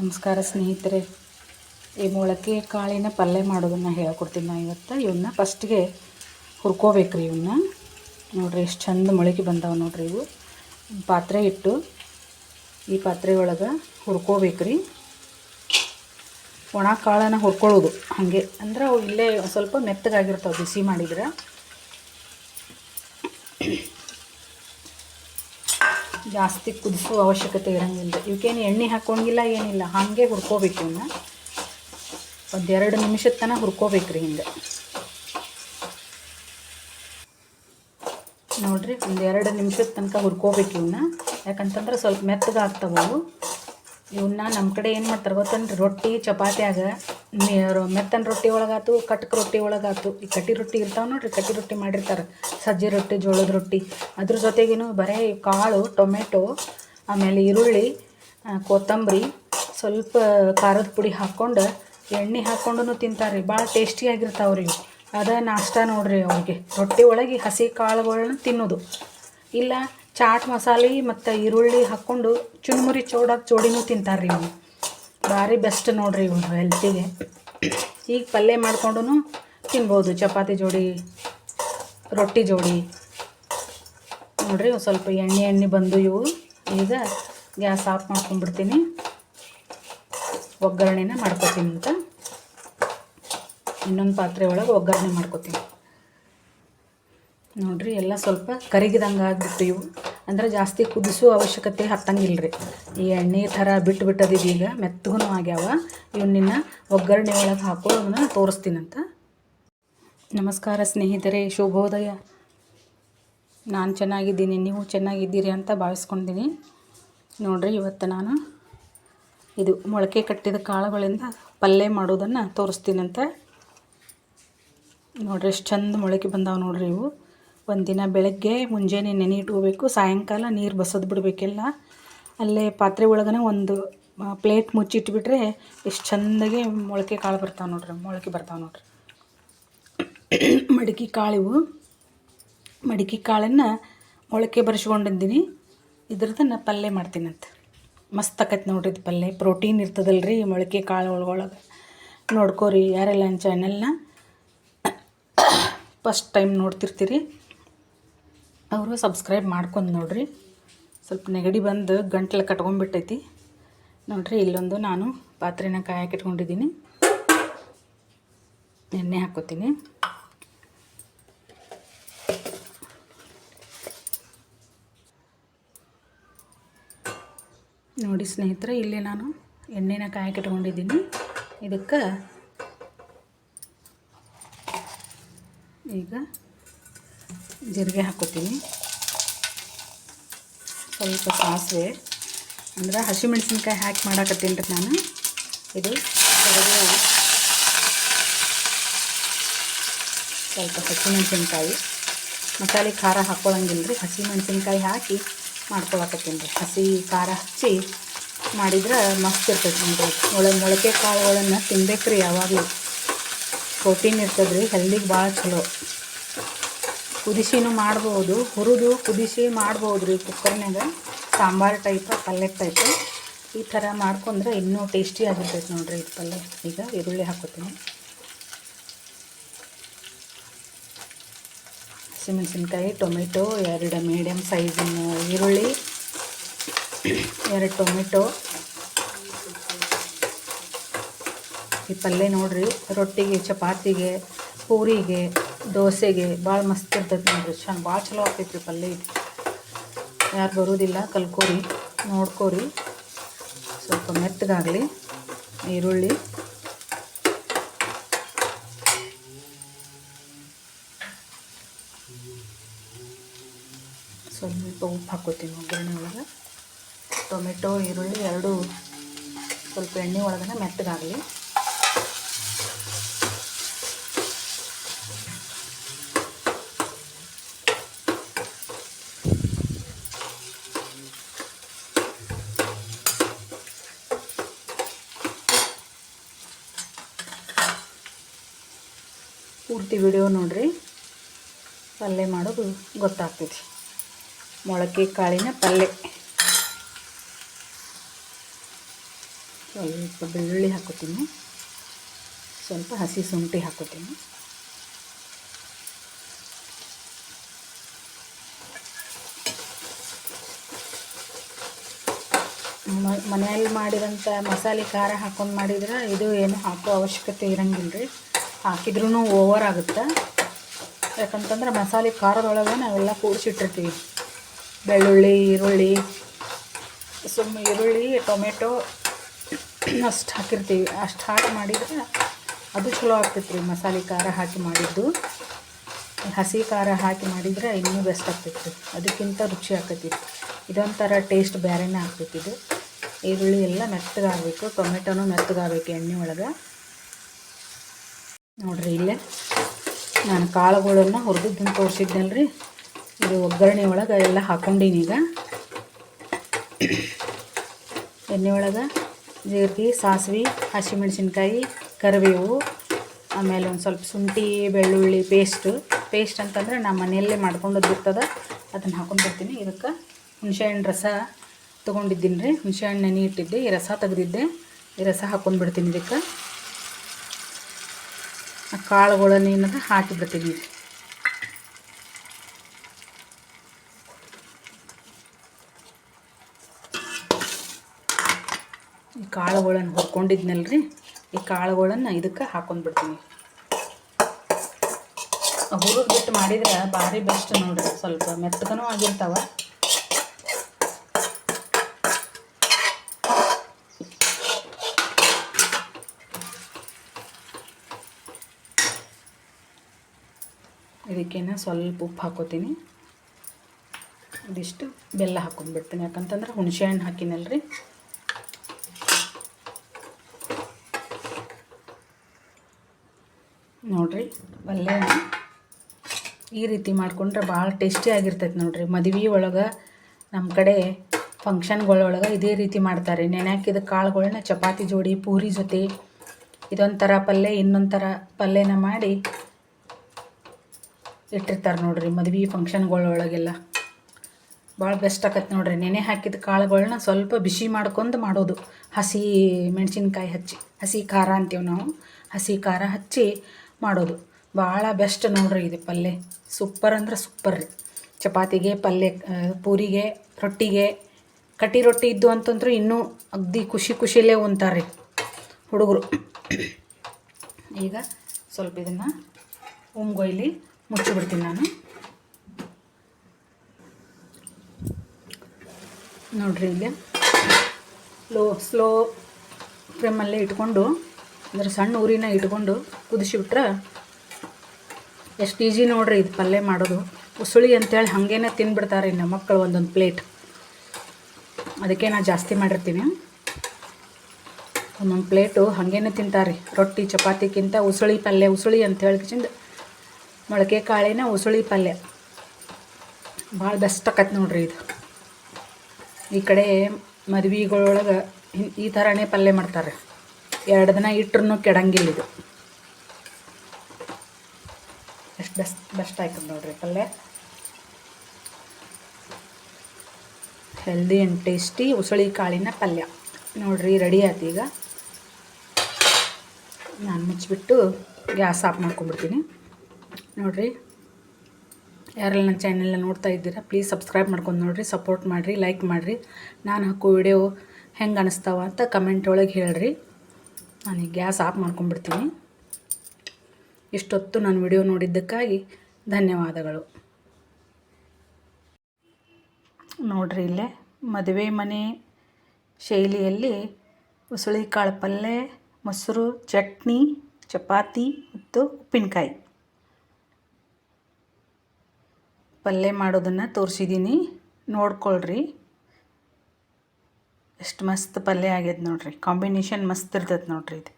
ನಮಸ್ಕಾರ ಸ್ನೇಹಿತರೆ. ಈ ಮೊಳಕೆ ಕಾಳಿನ ಪಲ್ಯ ಮಾಡೋದನ್ನು ಹೇಳ್ಕೊಡ್ತೀನಿ ನಾನು ಇವತ್ತು. ಇವನ್ನ ಫಸ್ಟ್ಗೆ ಹುರ್ಕೋಬೇಕು ರೀ ಇವನ್ನ ನೋಡಿರಿ ಎಷ್ಟು ಚಂದ ಮೊಳಕೆ ಬಂದಾವೆ ನೋಡಿರಿ ಇವು. ಪಾತ್ರೆ ಇಟ್ಟು ಈ ಪಾತ್ರೆ ಒಳಗೆ ಹುರ್ಕೋಬೇಕು ರೀ ಒಣ ಕಾಳನ್ನು ಹುರ್ಕೊಳ್ಳೋದು ಹಾಗೆ. ಅಂದ್ರೆ ಅವು ಇಲ್ಲೇ ಸ್ವಲ್ಪ ಮೆತ್ತಗಾಗಿರ್ತಾವೆ, ಬಿಸಿ ಮಾಡಿದ್ರೆ. ಜಾಸ್ತಿ ಕುದಿಸುವ ಅವಶ್ಯಕತೆ ಇರೋಂಗಿಲ್ಲ ಇವಕ್ಕೇನು ಎಣ್ಣೆ ಹಾಕೋಂಗಿಲ್ಲ ಏನಿಲ್ಲ. ಹಾಗೆ ಹುರ್ಕೋಬೇಕು ಇವನ್ನ ಒಂದೆರಡು ನಿಮಿಷದ ತನಕ ಹುರ್ಕೋಬೇಕು ರೀ ಹಿಂಗೆ ನೋಡಿರಿ, ಒಂದೆರಡು ನಿಮಿಷದ ತನಕ ಹುರ್ಕೋಬೇಕು ಇವನ್ನ ಯಾಕಂತಂದ್ರೆ ಸ್ವಲ್ಪ ಮೆತ್ತಗಾಗ್ತವೆ ಇವನ್ನ ನಮ್ಮ ಕಡೆ ಏನು ಮಾಡ್ತಾರೆ ಗೊತ್ತೇನ್ರಿ? ರೊಟ್ಟಿ, ಚಪಾತ್ಯಾಗ ಮೆತ್ತನ ರೊಟ್ಟಿ ಒಳಗಾತು, ಕಟ್ಕ ರೊಟ್ಟಿ ಒಳಗಾತು. ಈ ಕಟ್ಟಿ ರೊಟ್ಟಿ ಇರ್ತಾವೆ ನೋಡ್ರಿ ಕಟ್ಟಿ ರೊಟ್ಟಿ ಮಾಡಿರ್ತಾರೆ. ಸಜ್ಜೆ ರೊಟ್ಟಿ, ಜೋಳದ ರೊಟ್ಟಿ. ಅದ್ರ ಜೊತೆಗೇನು ಬರೀ ಕಾಳು, ಟೊಮೆಟೊ, ಆಮೇಲೆ ಈರುಳ್ಳಿ ಕೊತ್ತಂಬರಿ, ಸ್ವಲ್ಪ ಖಾರದ ಪುಡಿ ಹಾಕ್ಕೊಂಡು ಎಣ್ಣೆ ಹಾಕ್ಕೊಂಡು ತಿಂತಾರೆ ರೀ ಭಾಳ ಟೇಸ್ಟಿಯಾಗಿರ್ತಾವೆ ರೀ ಅದ ನಾಷ್ಟ ನೋಡ್ರಿ ಅವ್ರಿಗೆ. ರೊಟ್ಟಿ ಒಳಗೆ ಹಸಿ ಕಾಳುಗಳನ್ನ ತಿನ್ನೋದು. ಇಲ್ಲ, ಚಾಟ್ ಮಸಾಲೆ ಮತ್ತು ಈರುಳ್ಳಿ ಹಾಕ್ಕೊಂಡು ಚುರುಮುರಿ ಚೋಡ ಚೋಡಿನೂ ತಿಂತಾರೆ ರೀ ಇವು ಭಾರಿ ಬೆಸ್ಟ್ ನೋಡ್ರಿ ಇವರು ಹೆಲ್ತಿಗೆ ಈಗ ಪಲ್ಯ ಮಾಡಿಕೊಂಡು ತಿನ್ಬೋದು, ಚಪಾತಿ ಜೋಡಿ, ರೊಟ್ಟಿ ಜೋಡಿ. ನೋಡಿರಿ ಒಂದು ಸ್ವಲ್ಪ ಎಣ್ಣೆ ಎಣ್ಣೆ ಬಂದು ಇವು. ಈಗ ಗ್ಯಾಸ್ ಆಫ್ ಮಾಡ್ಕೊಂಡ್ಬಿಡ್ತೀನಿ. ಒಗ್ಗರಣೆನ ಮಾಡ್ಕೊತೀನಿ ಅಂತ. ಇನ್ನೊಂದು ಪಾತ್ರೆ ಒಳಗೆ ಒಗ್ಗರಣೆ ಮಾಡ್ಕೊತೀನಿ. ನೋಡಿರಿ ಎಲ್ಲ ಸ್ವಲ್ಪ ಕರಿಗಿದಂಗೆ ಆಗ್ಬಿಟ್ಟು ಇವು. ಅಂದ್ರೆ ಜಾಸ್ತಿ ಕುದಿಸೋ ಅವಶ್ಯಕತೆ ಹತ್ತಂಗಿಲ್ಲ ರೀ ಈ ಎಣ್ಣೆ ಥರ ಬಿಟ್ಟು ಬಿಟ್ಟದಿದ್ದು ಈಗ ಮೆತ್ತಗೂ ಆಗ್ಯಾವ. ಇವನ್ನ ಒಗ್ಗರಣೆ ಒಳಗೆ ಹಾಕೋದನ್ನ ತೋರಿಸ್ತೀನಂತ ನಮಸ್ಕಾರ ಸ್ನೇಹಿತರೆ, ಶುಭೋದಯ. ನಾನು ಚೆನ್ನಾಗಿದ್ದೀನಿ, ನೀವು ಚೆನ್ನಾಗಿದ್ದೀರಿ ಅಂತ ಭಾವಿಸ್ಕೊಂಡಿದ್ದೀನಿ ನೋಡಿರಿ, ಇವತ್ತು ನಾನು ಇದು ಮೊಳಕೆ ಕಟ್ಟಿದ ಕಾಳುಗಳಿಂದ ಪಲ್ಯ ಮಾಡೋದನ್ನು ತೋರಿಸ್ತೀನಂತ ನೋಡ್ರಿ, ಎಷ್ಟು ಚಂದ ಮೊಳಕೆ ಬಂದಾವೆ ನೋಡ್ರಿ ಇವು. ಒಂದಿನ ಬೆಳಗ್ಗೆ ಮುಂಜಾನೆ ನೆನೆ ಇಟ್ಕೋಬೇಕು ಸಾಯಂಕಾಲ ನೀರು ಬಸೋದು ಬಿಡಬೇಕೆಲ್ಲ. ಅಲ್ಲೇ ಪಾತ್ರೆ ಒಳಗನೆ ಒಂದು ಪ್ಲೇಟ್ ಮುಚ್ಚಿಟ್ಬಿಟ್ರೆ ಎಷ್ಟು ಚೆಂದಾಗಿ ಮೊಳಕೆ ಕಾಳು ಬರ್ತಾವೆ ನೋಡ್ರಿ, ಮೊಳಕೆ ಬರ್ತಾವೆ ನೋಡ್ರಿ. ಮಡಿಕೆ ಕಾಳಿವು, ಮಡಿಕೆ ಕಾಳನ್ನು ಮೊಳಕೆ ಬರ್ಸ್ಕೊಂಡಿದ್ದೀನಿ. ಇದ್ರದನ್ನು ಪಲ್ಯ ಮಾಡ್ತೀನಂತ. ಮಸ್ತ್ ಆಕೈತೆ ನೋಡ್ರಿ ಇದು ಪಲ್ಯ ಪ್ರೋಟೀನ್ ಇರ್ತದಲ್ಲ ರೀ ಮೊಳಕೆ ಕಾಳು ಒಳಗೊಳಗೆ. ನೋಡ್ಕೋರಿ ಯಾರೆಲ್ಲ ಚಾನಲ್ನ ಫಸ್ಟ್ ಟೈಮ್ ನೋಡ್ತಿರ್ತೀರಿ. ಅವರು ಸಬ್ಸ್ಕ್ರೈಬ್ ಮಾಡ್ಕೊಂಡು ನೋಡಿರಿ. ಸ್ವಲ್ಪ ನೆಗಡಿ ಬಂದು ಗಂಟ್ಲು ಕಟ್ಕೊಂಡ್ಬಿಟ್ಟೈತಿ. ನೋಡಿರಿ, ಇಲ್ಲೊಂದು ನಾನು ಪಾತ್ರೆನ ಕಾಯಕ್ಕೆ ಇಟ್ಕೊಂಡಿದ್ದೀನಿ. ಎಣ್ಣೆ ಹಾಕ್ಕೋತೀನಿ. ನೋಡಿ ಸ್ನೇಹಿತರೆ, ಇಲ್ಲಿ ನಾನು ಎಣ್ಣೆನ ಕಾಯಕ್ಕೆ ಇಟ್ಕೊಂಡಿದ್ದೀನಿ. ಇದಕ್ಕೆ ಈಗ ಜೀರಿಗೆ ಹಾಕ್ಕೋತೀನಿ. ಸ್ವಲ್ಪ ಸಾಸಿವೆ. ಅಂದ್ರೆ ಹಸಿಮೆಣ್ಸಿನ್ಕಾಯಿ ಹಾಕಿ ಮಾಡಾಕತ್ತೀನಿ ರೀ ನಾನು. ಇದು ಸ್ವಲ್ಪ ಹಸಿಮೆಣ್ಸಿನ್ಕಾಯಿ. ಮಸಾಲೆ ಖಾರ ಹಾಕ್ಕೊಳಂಗಿಲ್ಲ ರೀ. ಹಸಿಮೆಣಸಿನ್ಕಾಯಿ ಹಾಕಿ ಮಾಡ್ಕೊಳಕತ್ತೀನಿ ರೀ. ಹಸಿ ಖಾರ ಹಚ್ಚಿ ಮಾಡಿದ್ರೆ ಮಸ್ತ್ ಇರ್ತೈತೆ ನಮ್ಮದು ಒಳ ಮೊಳಕೆ ಕಾಳುಗಳನ್ನು ತಿನ್ಬೇಕು ಯಾವಾಗಲೂ. ಪ್ರೋಟೀನ್ ಇರ್ತದೆ ರೀ ಹೆಲ್ದಿಗೆ ಭಾಳ ಚಲೋ. ಕುದಿಸಿನೂ ಮಾಡ್ಬೋದು. ಹುರಿದು ಕುದಿಸಿ ಮಾಡ್ಬೋದು ರೀ ಕುಕ್ಕರ್ನಾಗ ಸಾಂಬಾರು ಟೈಪ ಪಲ್ಯ ಟೈಪ್ ಈ ಥರ ಮಾಡ್ಕೊಂಡ್ರೆ ಇನ್ನೂ ಟೇಸ್ಟಿ ಆಗಿರ್ತೈತೆ ನೋಡ್ರಿ ಇದು ಪಲ್ಯ. ಈಗ ಈರುಳ್ಳಿ ಹಾಕೋತೀನಿ. ಹಸಿಮೆಣಸಿನ್ಕಾಯಿ, ಟೊಮೆಟೊ, ಎರಡು ಮೀಡಿಯಮ್ ಸೈಜಿನ ಈರುಳ್ಳಿ, ಎರಡು ಟೊಮೆಟೊ. ಈ ಪಲ್ಯ ನೋಡಿರಿ, ರೊಟ್ಟಿಗೆ, ಚಪಾತಿಗೆ, ಪೂರಿಗೆ ದೋಸೆಗೆ ಭಾಳ ಮಸ್ತ್ ಇರ್ತೈತೆ ನೋಡ್ರಿ. ಚೆಂದ ಭಾಳ ಚಲೋ ಆಗ್ತೈತೆ ರೀ ಪಲ್ಯ ಇದು. ಯಾರು ಬರೋದಿಲ್ಲ, ಕಲ್ಕೋರಿ, ನೋಡ್ಕೋರಿ. ಸ್ವಲ್ಪ ಮೆತ್ತಗಾಗಲಿ, ಈರುಳ್ಳಿ. ಸ್ವಲ್ಪ ಉಪ್ಪು ಹಾಕೋತೀವಿ ಒಗ್ಗರಣೆ ಒಳಗೆ. ಟೊಮೆಟೊ, ಈರುಳ್ಳಿ ಎರಡೂ ಸ್ವಲ್ಪ ಎಣ್ಣೆ ಒಳಗನೆ ಮೆತ್ತಗಾಗಲಿ. ಪೂರ್ತಿ ವಿಡಿಯೋ ನೋಡ್ರಿ. ಪಲ್ಯ ಮಾಡೋದು ಗೊತ್ತಾಗ್ತೈತಿ. ಮೊಳಕೆ, ಕಾಳಿನ ಪಲ್ಯ ಸ್ವಲ್ಪ ಬೆಳ್ಳುಳ್ಳಿ ಹಾಕೋತೀನಿ. ಸ್ವಲ್ಪ ಹಸಿ ಶುಂಠಿ ಹಾಕೋತೀನಿ. ಮನೆಯಲ್ಲಿ ಮಾಡಿದಂಥ ಮಸಾಲೆ ಖಾರ ಹಾಕೊಂಡು ಮಾಡಿದ್ರೆ ಇದು ಏನು ಹಾಕೋ ಅವಶ್ಯಕತೆ ಇರಂಗಿಲ್ಲ ರೀ ಹಾಕಿದ್ರೂ ಓವರ್ ಆಗುತ್ತೆ. ಯಾಕಂತಂದ್ರೆ ಮಸಾಲೆ ಖಾರದೊಳಗೆ ನಾವೆಲ್ಲ ಕೂಡಿಸಿಟ್ಟಿರ್ತೀವಿ. ಬೆಳ್ಳುಳ್ಳಿ, ಈರುಳ್ಳಿ ಸುಮ್ಮ ಈರುಳ್ಳಿ, ಟೊಮೆಟೊ ಅಷ್ಟು ಹಾಕಿರ್ತೀವಿ. ಅಷ್ಟು ಹಾಕಿ ಮಾಡಿದ್ರೆ ಅದು ಚಲೋ ಆಗ್ತೈತೆ ರೀ ಮಸಾಲೆ ಖಾರ ಹಾಕಿ ಮಾಡಿದ್ದು. ಹಸಿ ಖಾರ ಹಾಕಿ ಮಾಡಿದರೆ ಇನ್ನೂ ಬೆಸ್ಟ್ ಆಗ್ತೈತಿ ಅದಕ್ಕಿಂತ ರುಚಿ ಆಗ್ತೈತಿ. ಇದೊಂಥರ ಟೇಸ್ಟ್ ಬೇರೆನೇ ಆಗ್ತೈತಿ ಇದು. ಈರುಳ್ಳಿ ಎಲ್ಲ ಮೆತ್ತಗಾಗಬೇಕು, ಟೊಮೆಟೊನೂ ಮೆತ್ತಗಾಗಬೇಕು ಎಣ್ಣೆ ಒಳಗೆ. ನೋಡಿರಿ ಇಲ್ಲೇ. ನಾನು ಕಾಳುಗಳನ್ನು ಹುರಿದಿದ್ದನ್ನು ರೀ ಇದು ಒಗ್ಗರಣೆ ಒಳಗೆ ಎಲ್ಲ ಹಾಕ್ಕೊಂಡೀನಿ ಈಗ. ಎಣ್ಣೆ ಒಳಗೆ ಜೀರಿಗೆ, ಸಾಸಿವೆ, ಹಸಿಮೆಣಸಿನ್ಕಾಯಿ, ಕರಿಬೇವು, ಆಮೇಲೆ ಒಂದು ಸ್ವಲ್ಪ ಶುಂಠಿ, ಬೆಳ್ಳುಳ್ಳಿ ಪೇಸ್ಟು ಪೇಸ್ಟ್ ಅಂತಂದರೆ ನಮ್ಮ ಮನೆಯಲ್ಲೇ ಮಾಡ್ಕೊಂಡದಿರ್ತದೆ ಅದನ್ನು ಬರ್ತೀನಿ. ಇದಕ್ಕೆ ಹುಣಸೆಹಣ್ಣು ರಸ ತೊಗೊಂಡಿದ್ದೀನಿ ರೀ ಹುಣಸೆಹಣ್ಣು ನೆನೆ ಇಟ್ಟಿದ್ದೆ ಈ ರಸ ತೆಗೆದಿದ್ದೆ. ಈ ರಸ ಹಾಕ್ಕೊಂಡ್ಬಿಡ್ತೀನಿ ಇದಕ್ಕೆ. ಕಾಳುಗಳನ್ನ ಏನದ ಹಾಕಿಬಿಡ್ತೀನಿ. ಈ ಕಾಳುಗಳನ್ನು ಹುರ್ಕೊಂಡಿದ್ನಲ್ಲ ರೀ ಈ ಕಾಳುಗಳನ್ನು ಇದಕ್ಕೆ ಹಾಕೊಂಡ್ಬಿಡ್ತೀನಿ. ಹುರಿದ್ಬಿಟ್ಟು ಮಾಡಿದ್ರೆ ಭಾರಿ ಬೆಸ್ಟ್ ನೋಡ್ರಿ, ಸ್ವಲ್ಪ ಮೆತ್ತಗನೂ ಆಗಿರ್ತಾವ. ಇದಕ್ಕೇನ ಸ್ವಲ್ಪ ಉಪ್ಪು ಹಾಕೋತೀನಿ. ಇದಿಷ್ಟು ಬೆಲ್ಲ ಹಾಕೊಂಡ್ಬಿಡ್ತೀನಿ ಯಾಕಂತಂದ್ರೆ ಹುಣಸೆ ಹಣ್ಣು ಹಾಕಿನಲ್ರಿ. ನೋಡ್ರಿ ಪಲ್ಯ ಈ ರೀತಿ ಮಾಡಿಕೊಂಡ್ರೆ ಭಾಳ ಟೇಸ್ಟಿ ಆಗಿರ್ತೈತೆ ನೋಡ್ರಿ. ಮದುವೆ ಒಳಗೆ ನಮ್ಮ ಕಡೆ ಫಂಕ್ಷನ್ಗಳೊಳಗೆ ಇದೇ ರೀತಿ ಮಾಡ್ತಾರೆ. ನೆನೆಹಾಕಿದ ಕಾಳುಗಳನ್ನ ಚಪಾತಿ ಜೋಡಿ, ಪೂರಿ ಜೊತೆ ಇದೊಂಥರ ಪಲ್ಯ, ಇನ್ನೊಂಥರ ಪಲ್ಯನ ಮಾಡಿ ಇಟ್ಟಿರ್ತಾರೆ ನೋಡ್ರಿ ಮದುವೆ ಫಂಕ್ಷನ್ಗಳೊಳಗೆಲ್ಲ ಭಾಳ ಬೆಸ್ಟ್ ಆಕತ್ತೆ ನೋಡ್ರಿ. ನೆನೆ ಹಾಕಿದ ಕಾಳುಗಳನ್ನ ಸ್ವಲ್ಪ ಬಿಸಿ ಮಾಡ್ಕೊಂಡು ಮಾಡೋದು. ಹಸಿ ಮೆಣಸಿನ್ಕಾಯಿ ಹಚ್ಚಿ, ಹಸಿ ಖಾರ ಅಂತೀವಿ ನಾವು. ಹಸಿ ಖಾರ ಹಚ್ಚಿ ಮಾಡೋದು. ಭಾಳ ಬೆಸ್ಟ್ ನೋಡ್ರಿ ಇದು ಪಲ್ಯ ಸೂಪರ್ ಅಂದ್ರೆ ಸೂಪರ್ ರೀ. ಚಪಾತಿಗೆ ಪಲ್ಯ ಪೂರಿಗೆ, ರೊಟ್ಟಿಗೆ. ಕಟ್ಟಿ ರೊಟ್ಟಿ ಇದ್ದು ಅಂತಂದ್ರೆ ಇನ್ನೂ ಅಗ್ದಿ ಖುಷಿ ಖುಷಿಯಲ್ಲೇ ಉಣ್ತಾರೆ ರೀ ಹುಡುಗರು. ಈಗ ಸ್ವಲ್ಪ ಇದನ್ನು ಉಮ್ಗೊಯ್ಲಿ ಮುಚ್ಚಿಬಿಡ್ತೀನಿ ನಾನು. ನೋಡ್ರಿ ಇಲ್ಲಿ ಲೋ ಸ್ಲೋ ಫ್ಲೇಮಲ್ಲೇ ಇಟ್ಕೊಂಡು, ಅಂದರೆ ಸಣ್ಣ ಊರಿನ ಇಟ್ಕೊಂಡು ಕುದಿಸಿಬಿಟ್ರೆ ಎಷ್ಟು ಈಜಿ ನೋಡ್ರಿ ಇದು ಪಲ್ಯ ಮಾಡೋದು. ಉಸುಳಿ ಅಂತೇಳಿ ಹಾಗೇನೆ ತಿನ್ಬಿಡ್ತಾರೆ ನಮ್ಮ ಮಕ್ಕಳು ಒಂದೊಂದು ಪ್ಲೇಟ್ ಅದಕ್ಕೆ ನಾನು ಜಾಸ್ತಿ ಮಾಡಿರ್ತೀನಿ. ಒಂದೊಂದು ಪ್ಲೇಟು ಹಾಗೇನೆ ತಿಂತಾರೆ. ರೊಟ್ಟಿ ಚಪಾತಿಗಿಂತ ಉಸುಳಿ ಪಲ್ಯ, ಉಸುಳಿ ಅಂತ ಹೇಳ್ಕಿಂದ ಮೊಳಕೆ ಕಾಳಿನ ಉಸುಳಿ ಪಲ್ಯ. ಭಾಳ ಬೆಸ್ಟ್ ಆಕತ್ತೆ ನೋಡ್ರಿ ಇದು. ಈ ಕಡೆ ಮದ್ವೆಗಳೊಳಗೆ ಈ ಥರನೇ ಪಲ್ಯ ಮಾಡ್ತಾರೆ. ಎರಡು ದಿನ ಇಟ್ರೂ ಕೆಡಂಗಿಲ್ಲ ಇದು. ಎಷ್ಟು ಬೆಸ್ಟ್ ಬೆಸ್ಟ್ ಆಯ್ತದೆ ನೋಡ್ರಿ ಪಲ್ಯ. ಹೆಲ್ದಿ ಆ್ಯಂಡ್ ಟೇಸ್ಟಿ ಉಸಳಿ ಕಾಳಿನ ಪಲ್ಯ. ನೋಡ್ರಿ ರೆಡಿ ಆಯ್ತು ಈಗ. ನಾನು ಮುಚ್ಚಿಬಿಟ್ಟು ಗ್ಯಾಸ್ ಆಫ್ ಮಾಡ್ಕೊಂಡ್ಬಿಡ್ತೀನಿ. ನೋಡ್ರಿ. ಯಾರೆಲ್ಲ ನನ್ನ ಚಾನೆಲ್ನ ನೋಡ್ತಾ ಇದ್ದೀರಾ ಪ್ಲೀಸ್ ಸಬ್ಸ್ಕ್ರೈಬ್ ಮಾಡ್ಕೊಂಡು ನೋಡಿರಿ ಸಪೋರ್ಟ್ ಮಾಡಿರಿ ಲೈಕ್ ಮಾಡಿರಿ. ನಾನು ಹಾಕೋ ವಿಡಿಯೋ ಹೆಂಗೆ ಅನಿಸ್ತಾವ ಅಂತ ಕಮೆಂಟ್ ಒಳಗೆ ಹೇಳ್ರಿ. ನಾನು ಗ್ಯಾಸ್ ಆಫ್ ಮಾಡ್ಕೊಂಡ್ಬಿಡ್ತೀನಿ. ಇಷ್ಟೊತ್ತು ನಾನು ವಿಡಿಯೋ ನೋಡಿದ್ದಕ್ಕಾಗಿ ಧನ್ಯವಾದಗಳು. ನೋಡ್ರಿ ಇಲ್ಲೇ, ಮದುವೆ ಮನೆ ಶೈಲಿಯಲ್ಲಿ ಉಸುಳಿಕಾಳು ಪಲ್ಯ ಮೊಸರು, ಚಟ್ನಿ, ಚಪಾತಿ ಮತ್ತು ಉಪ್ಪಿನಕಾಯಿ. ಪಲ್ಯ ಮಾಡೋದನ್ನು ತೋರಿಸಿದ್ದೀನಿ ನೋಡ್ಕೊಳ್ರಿ. ಎಷ್ಟು ಮಸ್ತ್ ಪಲ್ಯ ಆಗ್ಯದ ನೋಡ್ರಿ. ಕಾಂಬಿನೇಷನ್ ಮಸ್ತ್ ಇರ್ತೈತೆ ನೋಡ್ರಿ ಇದು.